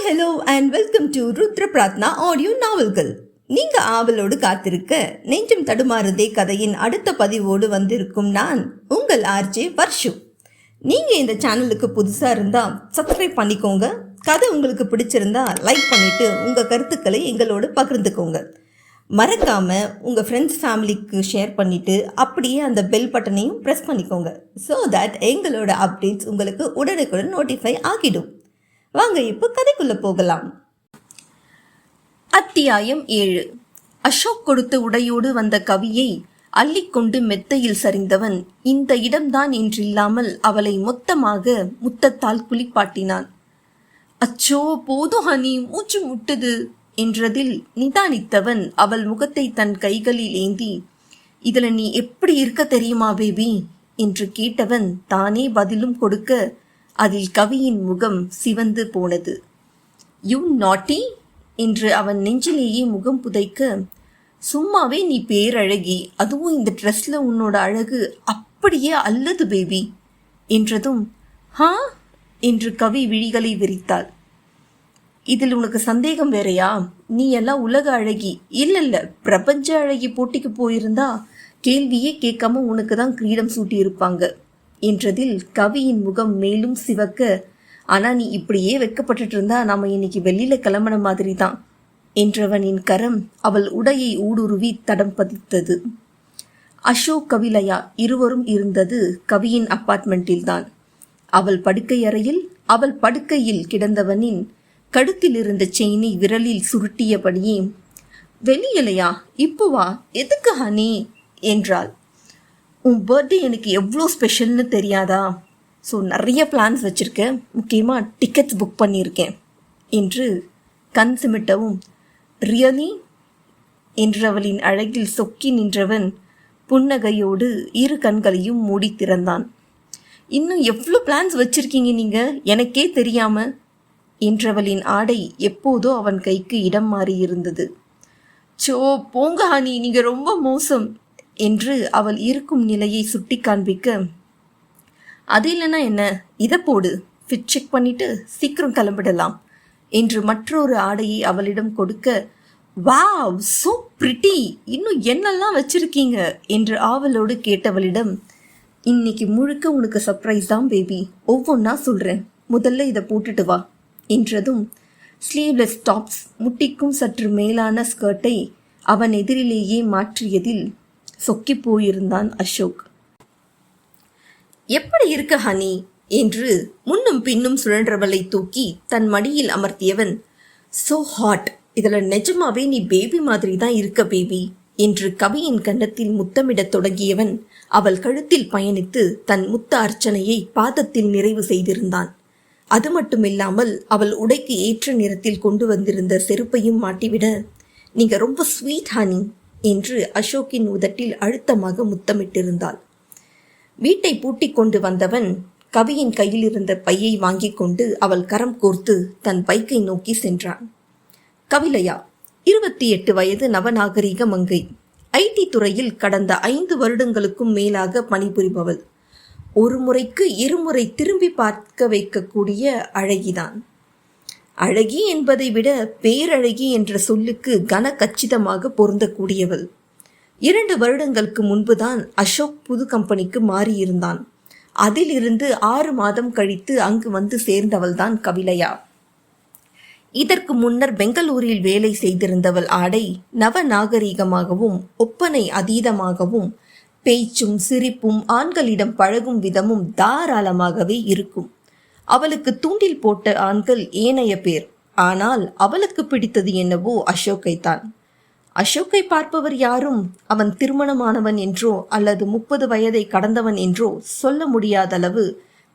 Hi hello and welcome to Rudra Prathna audio நாவல்கள் நீங்க ஆவலோடு காத்திருக்க நெஞ்சம் தடுமாறுதே கதையின் அடுத்த பதிவோடு வந்திருக்கும் நான் உங்கள் ஆர்ஜே வர்ஷு. நீங்க இந்த சேனலுக்கு புதுசா இருந்தா சப்ஸ்கிரைப் பண்ணிக்கோங்க. கதை உங்களுக்கு பிடிச்சிருந்தா லைக் பண்ணிட்டு உங்க கருத்துக்களை எங்களோடு பகிர்ந்துக்கோங்க. மறக்காம உங்கள் ஃப்ரெண்ட்ஸ் ஃபேமிலிக்கு ஷேர் பண்ணிவிட்டு அப்படியே அந்த பெல் பட்டனையும் ப்ரெஸ் பண்ணிக்கோங்க. ஸோ தட் எங்களோட அப்டேட்ஸ் உங்களுக்கு உடனுக்குடன் நோட்டிஃபை ஆகிடும். வாங்க இப்போ கதைக்குள்ள போகலாம். அத்தியாயம் ஏழு. அசோக் கொடுத்த உடையோடு வந்த கவியை அள்ளிக்கொண்டு மெத்தையில் சரிந்தவன் இந்த இடம்தான் என்றில்லாமல் அவளை மொத்தமாக முத்தத்தால் குளிப்பாட்டினான். அச்சோ போதும் ஹனி மூச்சு முட்டுது என்றதில் நிதானித்தவன் அவள் முகத்தை தன் கைகளில் ஏந்தி இதுல நீ எப்படி இருக்க தெரியுமா பேபி? என்று கேட்டவன் தானே பதிலும் கொடுக்க அதில் கவியின் முகம் சிவந்து போனது. யூ நாட்டி என்று அவன் நெஞ்சிலேயே முகம் புதைக்க சும்மாவே நீ பேரழகி அதுவும் இந்த ட்ரெஸ்ல உன்னோட அழகு அப்படியே அல்லது பேபி என்றதும் ஹா? என்று கவி விழிகளை விரித்தாள். இதில் உனக்கு சந்தேகம் வேறையா? நீ எல்லாம் உலக அழகி. இல்ல இல்ல பிரபஞ்ச அழகி போட்டிக்கு போயிருந்தா கேள்வியே கேட்காம உனக்கு தான் கிரீடம் சூட்டி இருப்பாங்க என்றதில் கவியின் முகம் மேலும் சிவக்க ஆனா நீ இப்படியே வெக்கப்பட்டுட்டு இருந்தா நாம இன்னைக்கு வெளியில கிளம்பின மாதிரி தான் என்றவனின் கரம் அவள் உடையை ஊடுருவி தடம் பதித்தது. அசோக் கவிலயா இருவரும் இருந்தது கவியின் அப்பார்ட்மெண்டில்தான் அவள் படுக்கை அறையில் அவள் படுக்கையில் கிடந்தவனின் கழுத்தில் இருந்த செயினை விரலில் சுருட்டியபடியே வெளியிலையா? இப்போ வா எதுக்கு ஹனி? என்றாள். உன் பர்த்டே எனக்கு எவ்வளோ ஸ்பெஷல்னு தெரியாதா? ஸோ நிறைய பிளான்ஸ் வச்சுருக்கேன் முக்கியமாக டிக்கெட்ஸ் புக் பண்ணியிருக்கேன். என்று கண் சிமிட்டவும் ரியலி என்றவளின் அழகில் சொக்கி நின்றவன் புன்னகையோடு இரு கண்களையும் மூடி திறந்தான். இன்னும் எவ்வளோ பிளான்ஸ் வச்சுருக்கீங்க நீங்கள் எனக்கே தெரியாமல் என்றவளின் ஆடை எப்போதோ அவன் கைக்கு இடம் மாறி இருந்தது சோ போங்க ஹானி நீங்கள் ரொம்ப மோசம். என்று அவள் இருக்கும் நிலையை சுட்டி காண்பிக்க அது இல்லைன்னா என்ன? இதை போடு. ஃபிட் செக் பண்ணிட்டு சீக்கிரம் கிளம்பிடலாம் என்று மற்றொரு ஆடையை அவளிடம் கொடுக்க வாவ் சோ பிரிட்டி இன்னும் என்னெல்லாம் வச்சிருக்கீங்க? என்று ஆவலோடு கேட்டவளிடம் இன்னைக்கு முழுக்க உனக்கு சர்ப்ரைஸ் தான் பேபி ஒவ்வொன்றா சொல்கிறேன் முதல்ல இதை போட்டுட்டு வா என்றதும் ஸ்லீவ்லெஸ் டாப்ஸ் முட்டிக்கும் சற்று மேலான ஸ்கர்ட்டை அவன் எதிரிலேயே மாற்றியதில் சொக்கி போயிருந்தான் அசோக். எப்படி இருக்க ஹனி? என்று முன்னும் பின்னும் சுழன்றவளை தூக்கி தன் மடியில் அமர்த்தியவன் சோ ஹாட் இதில் நிஜமாவே நீ பேபி மாதிரி தான் இருக்க பேபி என்று கவியின் கன்னத்தில் முத்தமிடத் தொடங்கியவன் அவள் கழுத்தில் பயணித்து தன் முத்த அர்ச்சனையை பாதத்தில் நிறைவு செய்திருந்தான். அது மட்டுமில்லாமல் அவள் உடைக்கு ஏற்ற நிறத்தில் கொண்டு வந்திருந்த செருப்பையும் மாட்டிவிட நீங்க ரொம்ப ஸ்வீட் ஹனி. என்று அசோக்கின் உதட்டில் அழுத்தமாக முத்தமிட்டிருந்தாள். வீட்டை பூட்டி கொண்டு வந்தவன் கவியின் கையில் இருந்த பையை வாங்கிக் கொண்டு அவள் கரம் கோர்த்து தன் பைக்கை நோக்கி சென்றான். கவிலையா இருபத்தி எட்டு வயது நவநாகரிக மங்கை. ஐடி துறையில் கடந்த ஐந்து வருடங்களுக்கும் மேலாக பணிபுரிபவள். ஒரு முறைக்கு இருமுறை திரும்பி பார்க்க வைக்கக்கூடிய அழகிதான். அழகி என்பதை விட பேரழகி என்ற சொல்லுக்கு கன கச்சிதமாக பொருந்தக்கூடியவள். இரண்டு வருடங்களுக்கு முன்புதான் அசோக் புது கம்பெனிக்கு மாறியிருந்தான். அதிலிருந்து ஆறு மாதம் கழித்து அங்கு வந்து சேர்ந்தவள்தான் கவிலையா இதற்கு முன்னர் பெங்களூரில் வேலை செய்திருந்தவள் ஆடை நவநாகரீகமாகவும் ஒப்பனை அதீதமாகவும் பேச்சும் சிரிப்பும் ஆண்களிடம் பழகும் விதமும் தாராளமாகவே இருக்கும். அவளுக்கு தூண்டில் போட்ட ஆண்கள் ஏனைய பேர். ஆனால் அவளுக்கு பிடித்தது என்னவோ அசோக்கை தான். அசோக்கை பார்ப்பவர் யாரும் அவன் திருமணமானவன் என்றோ அல்லது முப்பது வயதை கடந்தவன் என்றோ சொல்ல முடியாத அளவு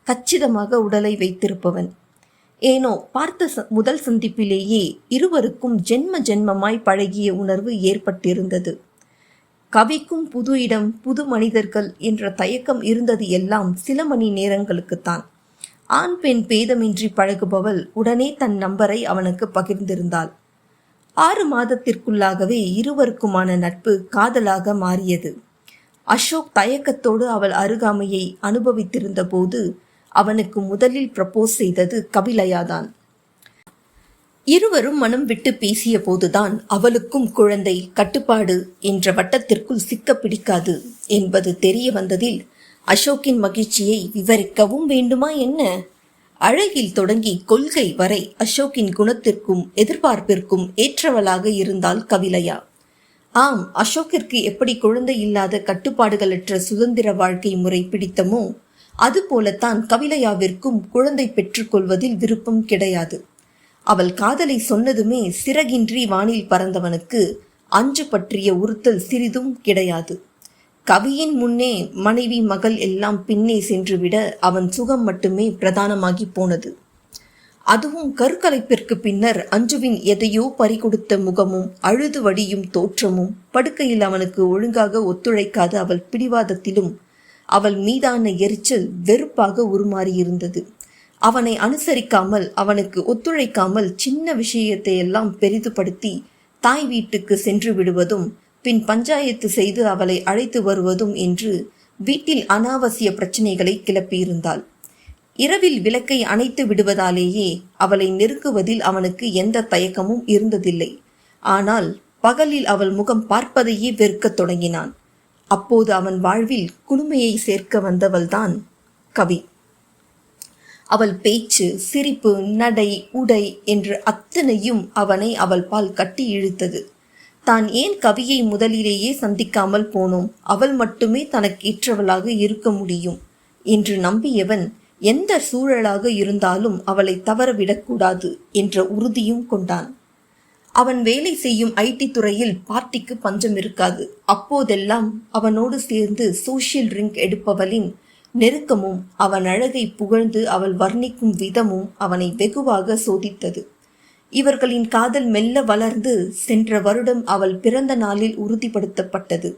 கச்சிதமாக உடலை வைத்திருப்பவன். ஏனோ பார்த்த முதல் சந்திப்பிலேயே இருவருக்கும் ஜென்ம ஜென்மமாய் பழகிய உணர்வு ஏற்பட்டிருந்தது. கவிக்கும் புது இடம் புது மனிதர்கள் என்ற தயக்கம் இருந்தது எல்லாம் சில மணி நேரங்களுக்குத்தான். ஆண் பெண் பேதமின்றி பழகுபவள் உடனே தன் நம்பரை அவனுக்கு பகிர்ந்திருந்தாள். ஆறு மாதத்திற்குள்ளாகவே இருவருக்குமான நட்பு காதலாக மாறியது. அசோக் தயக்கத்தோடு அவள் அருகாமையை அனுபவித்திருந்த போது அவனுக்கு முதலில் ப்ரப்போஸ் செய்தது கபிலயாதான். இருவரும் மனம் விட்டு பேசிய போதுதான் அவளுக்கும் குழந்தை கட்டுப்பாடு என்ற வட்டத்திற்குள் சிக்க பிடிக்காது என்பது தெரிய வந்ததில் அசோக்கின் மகிழ்ச்சியை விவரிக்கவும் வேண்டுமா என்ன? அழகில் தொடங்கி கொள்கை வரை அசோக்கின் குணத்திற்கும் எதிர்பார்ப்பிற்கும் ஏற்றவளாக இருந்தால் கவிலையா. ஆம் அசோக்கிற்கு எப்படி குழந்தை இல்லாத கட்டுப்பாடுகளற்ற சுதந்திர வாழ்க்கை முறை பிடித்தமோ அதுபோலத்தான் கவிலையாவிற்கும் குழந்தை பெற்றுக்கொள்வதில் விருப்பம் கிடையாது. அவள் காதலை சொன்னதுமே சிறகின்றி வானில் பறந்தவனுக்கு அஞ்சு பற்றிய உறுத்தல் சிறிதும் கிடையாது. கவியின் முன்னே மனைவி மகள் எல்லாம் பின்னே சென்றுவிட அவன் சுகம் மட்டுமே பிரதானமாகி போனது. அதுவும் கருக்கலைப்பிற்கு பின்னர் அஞ்சுவின் எதையோ பறிகொடுத்த முகமும் அழுது வடியும் தோற்றமும் படுக்கையில் அவனுக்கு ஒழுங்காக ஒத்துழைக்காத அவள் பிடிவாதத்திலும் அவள் மீதான எரிச்சல் வெறுப்பாக உருமாறியிருந்தது. அவனை அனுசரிக்காமல் அவனுக்கு ஒத்துழைக்காமல் சின்ன விஷயத்தை எல்லாம் பெரிதுபடுத்தி தாய் வீட்டுக்கு சென்று விடுவதும் பின் பஞ்சாயத்து செய்து அவளை அழைத்து வருவதும் என்று வீட்டில் அனாவசிய பிரச்சனைகளை கிளப்பியிருந்தாள். இரவில் விளக்கை அணைத்து விடுவதாலேயே அவளை நெருக்குவதில் அவனுக்கு எந்த தயக்கமும் இருந்ததில்லை. ஆனால் பகலில் அவள் முகம் பார்ப்பதையே வெறுக்கத் தொடங்கினான். அப்போது அவன் வாழ்வில் குளுமையை சேர்க்க வந்தவள்தான் கவி. அவள் பேச்சு சிரிப்பு நடை உடை என்று அத்தனையும் அவனை அவள் பால் கட்டி இழுத்தது. தான் ஏன் கவியை முதலிலேயே சந்திக்காமல் போனோம்? அவள் மட்டுமே தனக்கு ஏற்றவளாக இருக்க முடியும் என்று நம்பியவன் எந்த சூழலாக இருந்தாலும் அவளை தவறவிடக்கூடாது என்ற உறுதியும் கொண்டான். அவன் வேலை செய்யும் ஐடி துறையில் பார்ட்டிக்கு பஞ்சம் இருக்காது. அப்போதெல்லாம் அவனோடு சேர்ந்து சோஷியல் ட்ரிங்க் எடுப்பவளின் நெருக்கமும் அவன் அழகை புகழ்ந்து அவள் வர்ணிக்கும் விதமும் அவனை வெகுவாக சோதித்தது. இவர்களின் காதல் மெல்ல வளர்ந்து சென்ற வருடம் அவள் பிறந்த நாளில் உறுதிப்படுத்தப்பட்டது.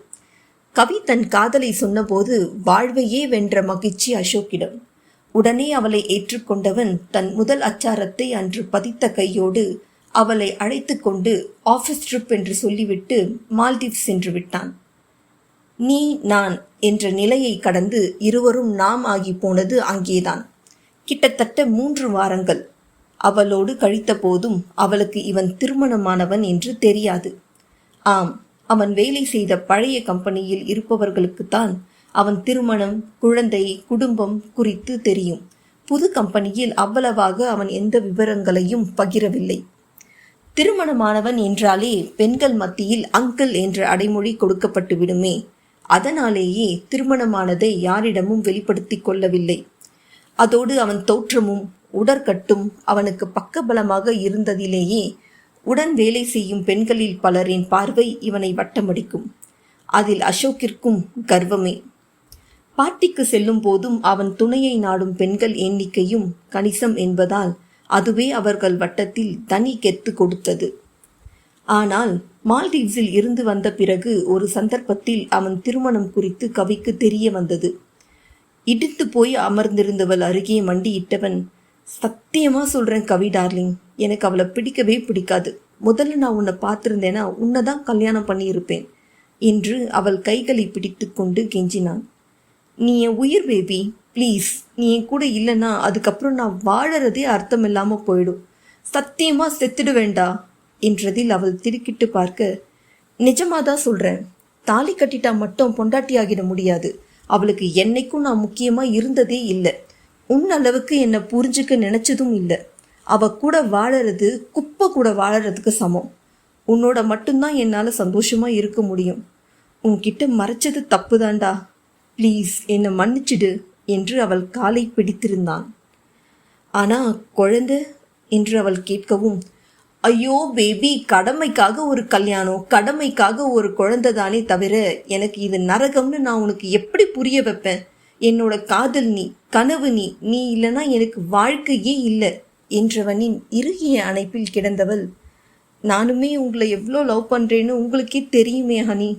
கவி தன் காதலை சொன்னபோது வாழ்வையே வென்ற மகிழ்ச்சி அசோக்கிடம். உடனே அவளை ஏற்றுக்கொண்டவன் தன் முதல் அச்சாரத்தை அன்று பதித்த கையோடு அவளை அழைத்து கொண்டு ஆஃபீஸ் ட்ரிப் என்று சொல்லிவிட்டு மால்தீவ்ஸ் சென்று விட்டான். நீ நான் என்ற நிலையை கடந்து இருவரும் நாம் ஆகி போனது அங்கேதான். கிட்டத்தட்ட மூன்று வாரங்கள். அவளோடு கழித்த போதும் அவளுக்கு இவன் திருமணமானவன் என்று தெரியாது. ஆம் அவன் வேலை செய்த பழைய கம்பெனியில் இருப்பவர்களுக்குத்தான் அவன் திருமணம் குழந்தை குடும்பம் குறித்து தெரியும். புது கம்பெனியில் அவ்வளவாக அவன் எந்த விவரங்களையும் பகிரவில்லை. திருமணமானவன் என்றாலே பெண்கள் மத்தியில் அங்கிள் என்ற அடைமொழி கொடுக்கப்பட்டு விடுமே. அதனாலேயே திருமணமானதை யாரிடமும் வெளிப்படுத்திக் கொள்ளவில்லை. அதோடு அவன் தோற்றமும் உடற்கட்டும் அவனுக்கு பக்கபலமாக இருந்ததிலேயே உடன் வேலை செய்யும் பெண்களில் பலரின் பார்வை இவனை வட்டமடிக்கும். அதில் அசோக்கிற்கும் கர்வமே. பாட்டிக்கு செல்லும் போதும் அவன் துணையை நாடும் பெண்கள் எண்ணிக்கையும் கணிசம் என்பதால் அதுவே அவர்கள் வட்டத்தில் தனி கெத்து கொடுத்தது. ஆனால் மால்டீவ்ஸில் இருந்து வந்த பிறகு ஒரு சந்தர்ப்பத்தில் அவன் திருமணம் குறித்து கவிக்கு தெரிய வந்தது. இடித்து போய் அமர்ந்திருந்தவள் அருகே மண்டியிட்டவன் சத்தியமாக சொல்கிறேன் கவி டார்லிங். எனக்கு அவளை பிடிக்கவே பிடிக்காது. முதல்ல நான் உன்னை பார்த்துருந்தேன்னா உன்னை தான் கல்யாணம் பண்ணியிருப்பேன் என்று அவள் கைகளை பிடித்து கொண்டு கெஞ்சினான். நீ என் உயிர் பேபி ப்ளீஸ் நீ என் கூட இல்லைன்னா அதுக்கப்புறம் நான் வாழறதே அர்த்தம் இல்லாமல் போயிடும். சத்தியமாக செத்துடு வேண்டா என்றதில் அவள் திருக்கிட்டு பார்க்க நிஜமாக தான் சொல்கிறேன் தாலி கட்டிட்டா மட்டும் பொண்டாட்டியாகிட முடியாது. அவளுக்கு என்னைக்கும் நான் முக்கியமாக இருந்ததே இல்லை. உன் அளவுக்கு என்னை புரிஞ்சுக்க நினைச்சதும் இல்லை. அவ கூட வாழறது குப்பை கூட வாழறதுக்கு சமம். உன்னோட மட்டும்தான் என்னால் சந்தோஷமா இருக்க முடியும். உன்கிட்ட மறைச்சது தப்புதான்டா. ப்ளீஸ் என்னை மன்னிச்சிடு என்று அவள் காலை பிடித்திருந்தான். ஆனா குழந்த என்று அவள் கேட்கவும் ஐயோ பேபி கடமைக்காக ஒரு கல்யாணம் கடமைக்காக ஒரு குழந்தை தானே தவிர எனக்கு இது நரகம்னு நான் உனக்கு எப்படி புரிய வைப்பேன்? என்னோட காதல் நீ. கனவு நீ நீ இல்லைன்னா எனக்கு வாழ்க்கையே இல்லை என்றவனின் இறுகிய அணைப்பில் கிடந்தவள். நானுமே உங்களை எவ்வளோ லவ் பண்ணுறேன்னு உங்களுக்கே தெரியுமே ஹனி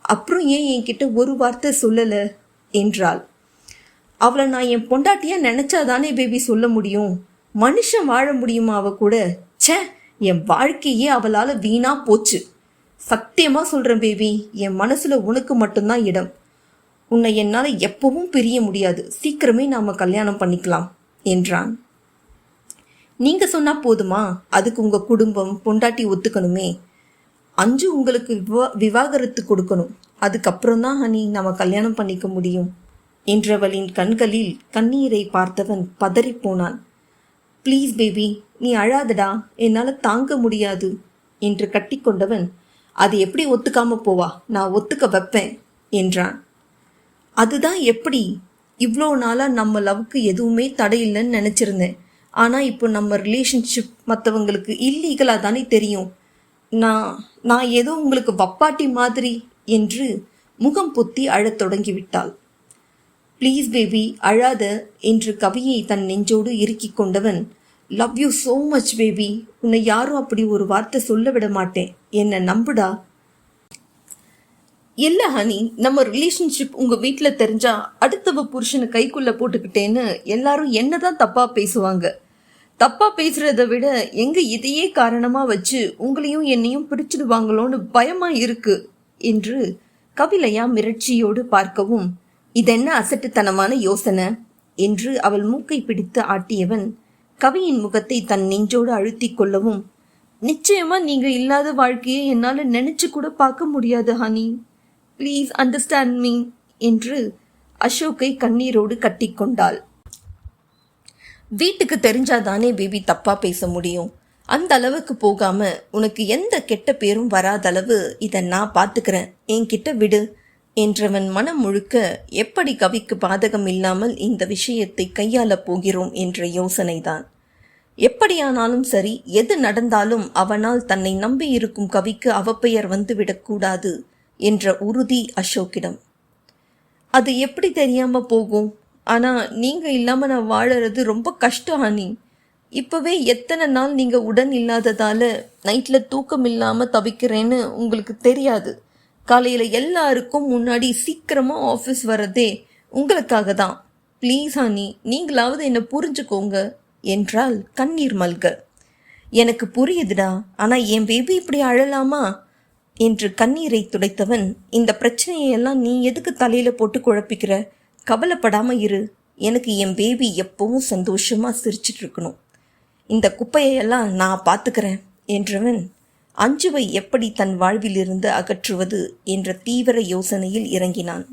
அப்புறம் ஏன் என்கிட்ட ஒரு வார்த்தை சொல்லலை? என்றாள். அவளை நான் என் பொண்டாட்டியாக நினச்சாதானே பேபி சொல்ல முடியும். மனுஷன் வாழ முடியுமா அவ கூட? ச்சே என் வாழ்க்கையே அவளால் வீணாக போச்சு. சத்தியமாக சொல்கிறேன் பேபி என் மனசில் உனக்கு மட்டும்தான் இடம். உன்னை என்னால் எப்பவும் பிரிய முடியாது. சீக்கிரமே நாம் கல்யாணம் பண்ணிக்கலாம் என்றான். நீங்க சொன்னா போதுமா? அதுக்கு உங்க குடும்பம் பொண்டாட்டி ஒத்துக்கணுமே. அஞ்சு உங்களுக்கு விவா விவாகரத்து கொடுக்கணும். அதுக்கப்புறம் தான் ஹனி நம்ம கல்யாணம் பண்ணிக்க முடியும் என்றவளின் கண்களில் கண்ணீரை பார்த்தவன் பதறிப் போனான். ப்ளீஸ் பேபி நீ அழாதடா. என்னால் தாங்க முடியாது என்று கட்டிக்கொண்டவன் அது எப்படி ஒத்துக்காம போவா? நான் ஒத்துக்க வைப்பேன் என்றான். அதுதான் எப்படி இவ்வளோ நாளாக நம்ம லவ்க்கு எதுவுமே தடையில்லைன்னு நினச்சிருந்தேன். ஆனால் இப்போ நம்ம ரிலேஷன்ஷிப் மற்றவங்களுக்கு இல்லீகலாக தானே தெரியும். நான் நான் ஏதோ உங்களுக்கு வப்பாட்டி மாதிரி என்று முகம் பொத்தி அழத் தொடங்கிவிட்டாள். ப்ளீஸ் பேபி அழாத என்று கவியை தன் நெஞ்சோடு இறுக்கிக் கொண்டவன் love you so much baby உன்னை யாரும் அப்படி ஒரு வார்த்தை சொல்ல விட மாட்டேன். என்னை நம்புடா. இல்லை ஹனி நம்ம ரிலேஷன்ஷிப் உங்கள் வீட்டில் தெரிஞ்சா அடுத்தவ புருஷனை கைக்குள்ளே போட்டுக்கிட்டேன்னு எல்லாரும் என்னதான் தப்பாக பேசுவாங்க. தப்பாக பேசுகிறத விட எங்கள் இதையே காரணமாக வச்சு உங்களையும் என்னையும் பிடிச்சிடுவாங்களோன்னு பயமாக இருக்கு என்று கவிலையா மிரட்சியோடு பார்க்கவும் இதென்ன அசட்டுத்தனமான யோசனை? என்று அவள் மூக்கை பிடித்து ஆட்டியவன் கவியின் முகத்தை தன் நெஞ்சோடு அழுத்தி கொள்ளவும் நிச்சயமா நீங்க இல்லாத வாழ்க்கையை என்னால நினைச்சு கூட பார்க்க முடியாது ஹனி ப்ளீஸ் அண்டர்ஸ்டாண்ட் மீ என்று அசோக்கை கண்ணீரோடு கட்டிக்கொண்டாள். வீட்டுக்கு தெரிஞ்சாதானே பேபி தப்பா பேச முடியும். அந்த அளவுக்கு போகாம உனக்கு எந்த கெட்ட பேரும் வராத அளவு இதை நான் பார்த்துக்கிறேன். என்கிட்ட விடு என்றவன் மனம் முழுக்க எப்படி கவிக்கு பாதகம் இல்லாமல் இந்த விஷயத்தை கையாளப் போகிறோம் என்ற யோசனைதான். எப்படியானாலும் சரி எது நடந்தாலும் அவனால் தன்னை நம்பி இருக்கும் கவிக்கு அவப்பெயர் வந்துவிடக்கூடாது என்ற உறுதி அசோக்கிடம். அது எப்படி தெரியாம போகும்? ஆனா நீங்க இல்லாம நான் வாழறது ரொம்ப கஷ்டம் ஹானி இப்பவே எத்தனை நாள் நீங்க உடன் இல்லாததால நைட்ல தூக்கம் இல்லாம தவிக்கிறேன்னு உங்களுக்கு தெரியாது. காலையில எல்லாருக்கும் முன்னாடி சீக்கிரமா ஆஃபீஸ் வரதே உங்களுக்காக தான். ப்ளீஸ் ஹானி நீங்களாவது என்னை புரிஞ்சுக்கோங்க என்றால் கண்ணீர் மல்க. எனக்கு புரியுதுடா ஆனா என் பேபி இப்படி அழலாமா? என்று கண்ணீரை துடைத்தவன் இந்த பிரச்சனையெல்லாம் நீ எதுக்கு தலையில போட்டு குழப்பிக்கிற? கவலைப்படாம இரு. எனக்கு என் பேபி எப்பவும் சந்தோஷமா சிரிச்சிட்டு இருக்கணும் இந்த குப்பையெல்லாம் நான் பார்த்துக்கிறேன் என்றவன் அஞ்சுவை எப்படி தன் வாழ்விலிருந்து அகற்றுவது? என்ற தீவிர யோசனையில் இறங்கினான்.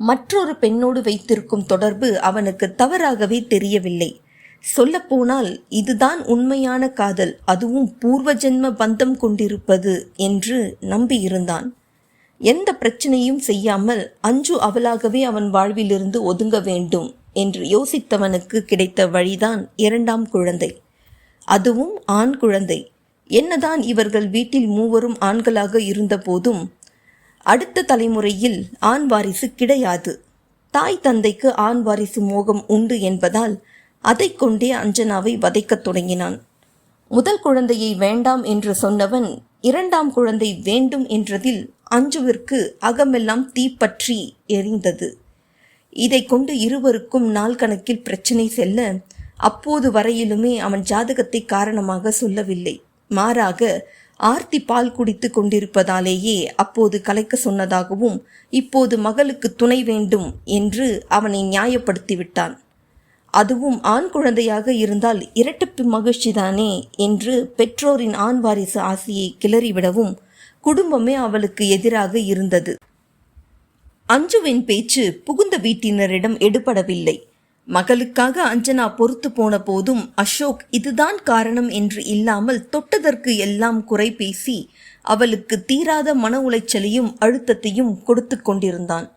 மற்றொரு பெண்ணோடு வைத்திருக்கும் தொடர்பு அவனுக்கு தவறாகவே தெரியவில்லை. சொல்லப்போனால் இதுதான் உண்மையான காதல். அதுவும் பூர்வ ஜென்ம பந்தம் கொண்டிருப்பது என்று நம்பியிருந்தான். எந்த பிரச்சனையும் செய்யாமல் அஞ்சு அவளாகவே அவன் வாழ்விலிருந்து ஒதுங்க வேண்டும் என்று யோசித்தவனுக்கு கிடைத்த வழிதான் இரண்டாம் குழந்தை. அதுவும் ஆண் குழந்தை. என்னதான் இவர்கள் வீட்டில் மூவரும் ஆண்களாக இருந்தபோதும் அடுத்த தலைமுறையில் ஆண் வாரிசு கிடையாது. தாய் தந்தைக்கு ஆண் வாரிசு மோகம் உண்டு என்பதால் அதை கொண்டே அஞ்சனாவை வதைக்கத் தொடங்கினான். முதல் குழந்தையை வேண்டாம் என்று சொன்னவன் இரண்டாம் குழந்தை வேண்டும் என்றதில் அஞ்சுவிற்கு அகமெல்லாம் தீப்பற்றி எரிந்தது இதை கொண்டு இருவருக்கும் நாள் கணக்கில் பிரச்சனை செல்ல அப்போது வரையிலுமே அவன் ஜாதகத்தை காரணமாக சொல்லவில்லை. மாறாக ஆர்த்தி பால் குடித்து கொண்டிருப்பதாலேயே அப்போது கலைக்க சொன்னதாகவும் இப்போது மகளுக்கு துணை வேண்டும் என்று அவனை நியாயப்படுத்தி விட்டான் அதுவும் ஆண் குழந்தையாக இருந்தால் இரட்டிப்பு மகிழ்ச்சிதானே என்று பெற்றோரின் ஆண் வாரிசு ஆசையை கிளறிவிடவும் குடும்பமே அவளுக்கு எதிராக இருந்தது. அஞ்சுவின் பேச்சு புகுந்த வீட்டினரிடம் எடுபடவில்லை. மகளுக்காக அஞ்சனா பொறுத்து போன போதும் அசோக் இதுதான் காரணம் என்று இல்லாமல் தொட்டதற்கு எல்லாம் குறை பேசி அவளுக்கு தீராத மன உளைச்சலையும் அழுத்தத்தையும் கொடுத்து கொண்டிருந்தான்.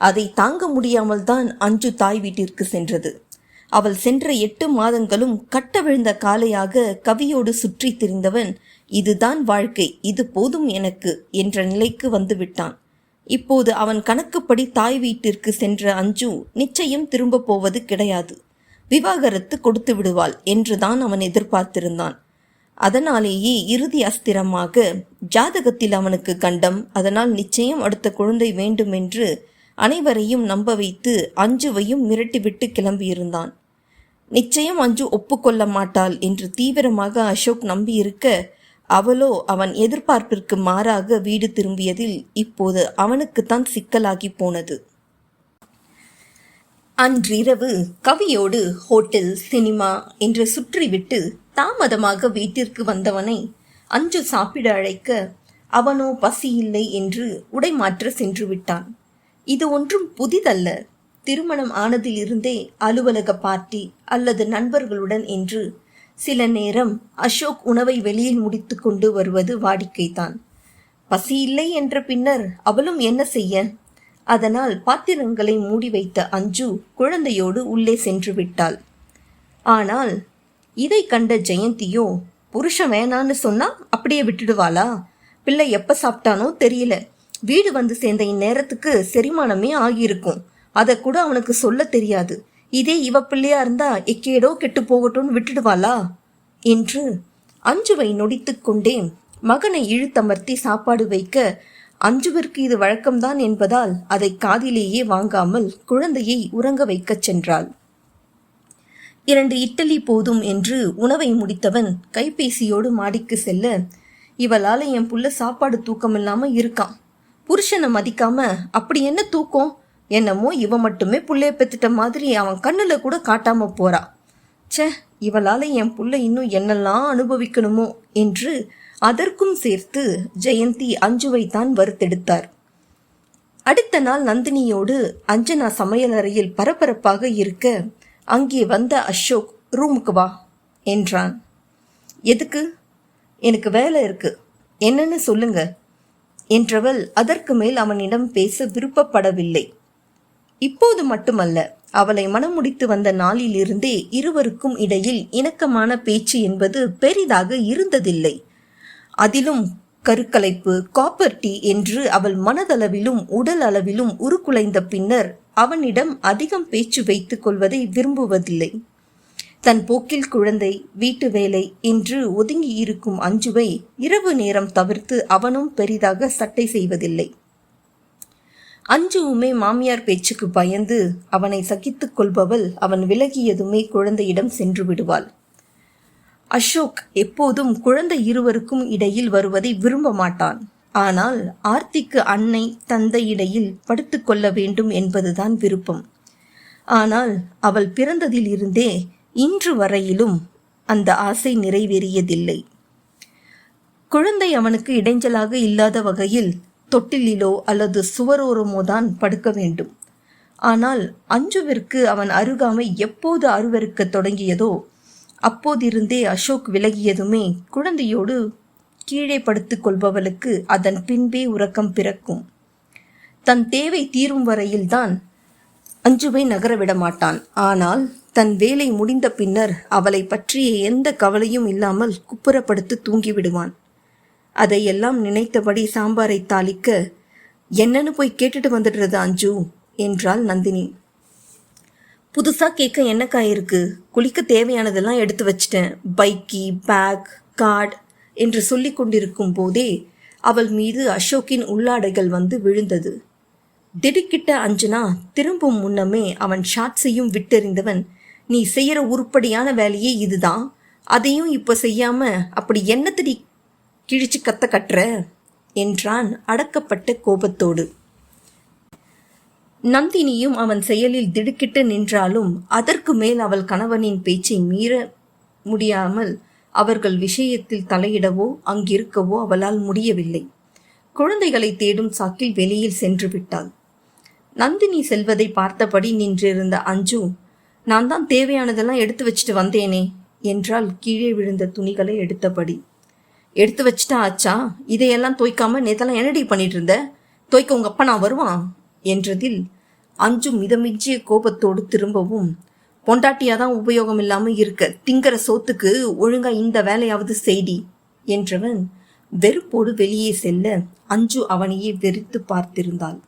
அதை தாங்க முடியாமல் தான் அஞ்சு தாய் வீட்டிற்கு சென்றது. அவள் சென்ற எட்டு மாதங்களும் கட்ட விழுந்த காலையாக கவியோடு சுற்றி திரிந்தவன் இதுதான் வாழ்க்கை இது போதும் எனக்கு என்ற நிலைக்கு வந்துவிட்டான். இப்போது அவன் கணக்குப்படி தாய் வீட்டிற்கு சென்ற அஞ்சு நிச்சயம் திரும்ப போவது கிடையாது. விவாகரத்து கொடுத்து விடுவாள் என்றுதான் அவன் எதிர்பார்த்திருந்தான். அதனாலேயே இறுதி அஸ்திரமாக ஜாதகத்தில் அவனுக்கு கண்டம் அதனால் நிச்சயம் அடுத்த குழந்தை வேண்டும் என்று அனைவரையும் நம்ப வைத்து அஞ்சுவையும் மிரட்டிவிட்டு கிளம்பியிருந்தான். நிச்சயம் அஞ்சு ஒப்புக்கொள்ள மாட்டாள் என்று தீவிரமாக அசோக் நம்பியிருக்க அவளோ அவன் எதிர்பார்ப்பிற்கு மாறாக வீடு திரும்பியதில் இப்போது அவனுக்குத்தான் சிக்கலாகி போனது. அன்றிரவு கவியோடு ஹோட்டல் சினிமா என்று சுற்றிவிட்டு தாமதமாக வீட்டிற்கு வந்தவனை அஞ்சு சாப்பிட அழைக்க அவனோ பசி இல்லை என்று உடைமாற்ற சென்று விட்டான். இது ஒன்றும் புதிதல்ல. திருமணம் ஆனதிலிருந்தே அலுவலக பார்ட்டி அல்லது நண்பர்களுடன் என்று சில நேரம் அசோக் உணவை வெளியில் முடித்து கொண்டு வருவது வாடிக்கைதான். பசி இல்லை என்ற பின்னர் அவளும் என்ன செய்ய? அதனால் பாத்திரங்களை மூடி வைத்த அஞ்சு குழந்தையோடு உள்ளே சென்று விட்டாள். ஆனால் இதை கண்ட ஜெயந்தியோ புருஷன் வேணான்னு சொன்னா அப்படியே விட்டுடுவாளா? பிள்ளை எப்ப சாப்பிட்டானோ தெரியல. வீடு வந்து சேர்ந்த இந்நேரத்துக்கு செரிமானமே ஆகியிருக்கும். அதை கூட அவனுக்கு சொல்ல தெரியாது. இதே இவ பிள்ளையா இருந்தா எக்கேடோ கெட்டு போகட்டும்னு விட்டுடுவாளா? என்று அஞ்சுவை நொடித்துக் கொண்டே மகனை இழுத்தமர்த்தி சாப்பாடு வைக்க அஞ்சுவிற்கு இது வழக்கம்தான் என்பதால் அதை காதிலேயே வாங்காமல் குழந்தையை உறங்க வைக்கச் சென்றாள். இரண்டு இட்டலி போதும் என்று உணவை முடித்தவன் கைபேசியோடு மாடிக்கு செல்ல இவளால என் புள்ள சாப்பாடு தூக்கம் இல்லாம இருக்கான். புருஷனை மதிக்காம அப்படி என்ன தூக்கம்? என்னமோ இவ மட்டுமே புள்ளைய பெத்துட்ட மாதிரி அவன் கண்ணுல கூட காட்டாம போறா. ச்சே இவளால என் புள்ள இன்னும் என்னெல்லாம் அனுபவிக்கணுமோ என்று அதற்கும் சேர்த்து ஜெயந்தி அஞ்சுவை தான் வறுத்தெடுத்தார். அடுத்த நாள் நந்தினியோடு அஞ்சனா சமையலறையில் பரபரப்பாக இருக்க அங்கே வந்த அசோக் ரூமுக்கு வா என்றான். எதுக்கு? எனக்கு வேலை இருக்கு. என்னன்னு சொல்லுங்க என்றவள் அதற்கு மேல் அவனிடம் பேச விருப்பப்படவில்லை. இப்போது மட்டுமல்ல அவளை மனமுடித்து வந்த நாளிலிருந்தே இருவருக்கும் இடையில் இணக்கமான பேச்சு என்பது பெரிதாக இருந்ததில்லை. அதிலும் கருக்கலைப்பு காப்பர் டீ என்று அவள் மனதளவிலும் உடல் அளவிலும் உருக்குலைந்த பின்னர் அவனிடம் அதிகம் பேச்சு வைத்துக் கொள்வதை விரும்புவதில்லை. தன் போக்கில் குழந்தை வீட்டு வேலை என்று ஒதுங்கி இருக்கும் அஞ்சுவை இரவு நேரம் தவிர்த்து அவனும் பெரிதாக சட்டை செய்வதில்லை. அஞ்சுவுமே மாமியார் பேச்சுக்கு பயந்து அவனை சகித்துக் கொள்பவள் அவன் விலகியதுமே குழந்தையிடம் சென்று விடுவாள். அசோக் எப்போதும் குழந்தை இருவருக்கும் இடையில் வருவதை விரும்ப மாட்டான். ஆனால் ஆர்த்திக்கு அன்னை தந்தை இடையில் படுத்துக்கொள்ள வேண்டும் என்பதுதான் விருப்பம். ஆனால் அவள் பிறந்ததில் இருந்தே இன்று வரையிலும் அந்த ஆசை நிறைவேறியதில்லை. குழந்தை அவனுக்கு இடைஞ்சலாக இல்லாத வகையில் தொட்டிலிலோ அல்லது சுவரோரமோ தான் படுக்க வேண்டும். ஆனால் அஞ்சுவிற்கு அவன் அருகாமை எப்போது அருவருக்க தொடங்கியதோ அப்போதிருந்தே அசோக் விலகியதுமே குழந்தையோடு கீழே படுத்துக் கொள்பவளுக்கு அதன் பின்பே உறக்கம் பிறக்கும். தன் தேவை தீரும் வரையில்தான் அஞ்சுவை நகரவிட மாட்டான் ஆனால் தன் வேலை முடிந்த பின்னர் அவளை பற்றிய எந்த கவலையும் இல்லாமல் குப்புறப்படுத்து தூங்கிவிடுவான். அதையெல்லாம் நினைத்தபடி சாம்பாரை தாளிக்க என்னன்னு போய் கேட்டுட்டு வந்துடுறது அஞ்சு என்றாள் நந்தினி. புதுசா கேட்க என்னக்கா இருக்கு? குளிக்க தேவையானதெல்லாம் எடுத்து வச்சிட்டேன். பைக்கி பேக் கார்டு என்று சொல்லி கொண்டிருக்கும் போதே அவள் மீது அசோக்கின் உள்ளாடைகள் வந்து விழுந்தது. திடுக்கிட்ட அஞ்சனா திரும்பும் முன்னமே அவன் ஷாட்ஸையும் விட்டெறிந்தவன் நீ செய்யற உருப்படியான வேலையே இதுதான். அதையும் இப்போ செய்யாம அப்படி என்னத்தடி கிழிச்சு கத்த கட்டுற என்றான் அடக்கப்பட்ட கோபத்தோடு. நந்தினியும் அவன் செயலில் திடுக்கிட்டு நின்றாலும் அதற்கு மேல் அவள் கணவனின் பேச்சை மீற முடியாமல் அவர்கள் விஷயத்தில் தலையிடவோ அங்கிருக்கவோ அவளால் முடியவில்லை. குழந்தைகளை தேடும் சாக்கில் வெளியில் சென்று விட்டாள். நந்தினி செல்வதை பார்த்தபடி நின்றிருந்த அஞ்சு நான் தான் தேவையானதெல்லாம் எடுத்து வச்சுட்டு வந்தேனே என்றால் கீழே விழுந்த துணிகளை எடுத்தபடி. எடுத்து வச்சுட்டா ஆச்சா இதையெல்லாம் தோய்க்காம நேத்தெல்லாம் என்னடி பண்ணிட்டு இருந்த தோய்க்க உங்க அப்பா நான் வருவான் என்றதில் அஞ்சு மிதமிஞ்சிய கோபத்தோடு திரும்பவும் பொண்டாட்டியாதான் உபயோகம் இல்லாம இருக்க. திங்கிற சோத்துக்கு ஒழுங்கா இந்த வேலையாவது செய்தி என்றவன் வெறுப்போடு வெளியே செல்ல அஞ்சு அவனையே வெறித்து பார்த்திருந்தாள்.